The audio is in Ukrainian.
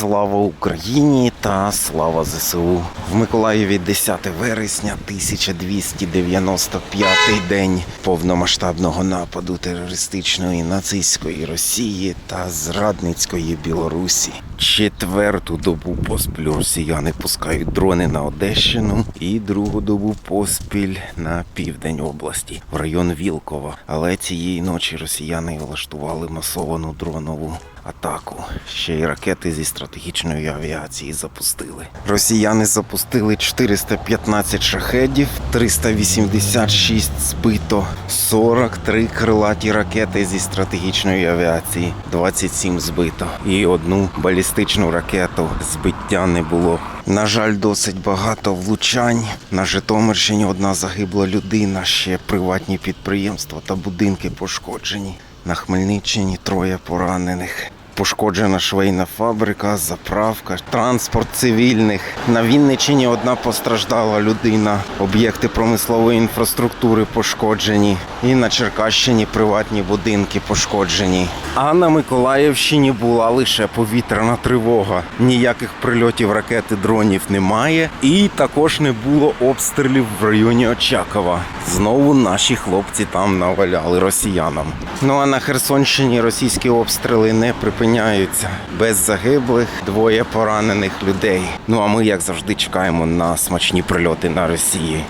Слава Україні та слава ЗСУ. В Миколаєві 10 вересня 1295 день повномасштабного нападу терористичної нацистської Росії та зрадницької Білорусі. Четверту добу поспіль росіяни пускають дрони на Одещину і другу добу поспіль на південь області, в район Вілкова. Але цієї ночі росіяни влаштували масовану дронову атаку. Ще й ракети зі стратегічної авіації запустили. Росіяни запустили 415 шахедів, 386 збито, 43 крилаті ракети зі стратегічної авіації, 27 збито. І одну балістичну ракету збиття не було. На жаль, досить багато влучань. На Житомирщині одна загибла людина, ще приватні підприємства та будинки пошкоджені. На Хмельниччині троє поранених. Пошкоджена швейна фабрика, заправка, транспорт цивільних. На Вінниччині одна постраждала людина. Об'єкти промислової інфраструктури пошкоджені. І на Черкащині приватні будинки пошкоджені. А на Миколаївщині була лише повітряна тривога. Ніяких прильотів ракети дронів немає. І також не було обстрілів в районі Очакова. Знову наші хлопці там наваляли росіянам. Ну а на Херсонщині російські обстріли не припиняються. Без загиблих двоє поранених людей. Ну а ми, як завжди, чекаємо на смачні прильоти на Росії.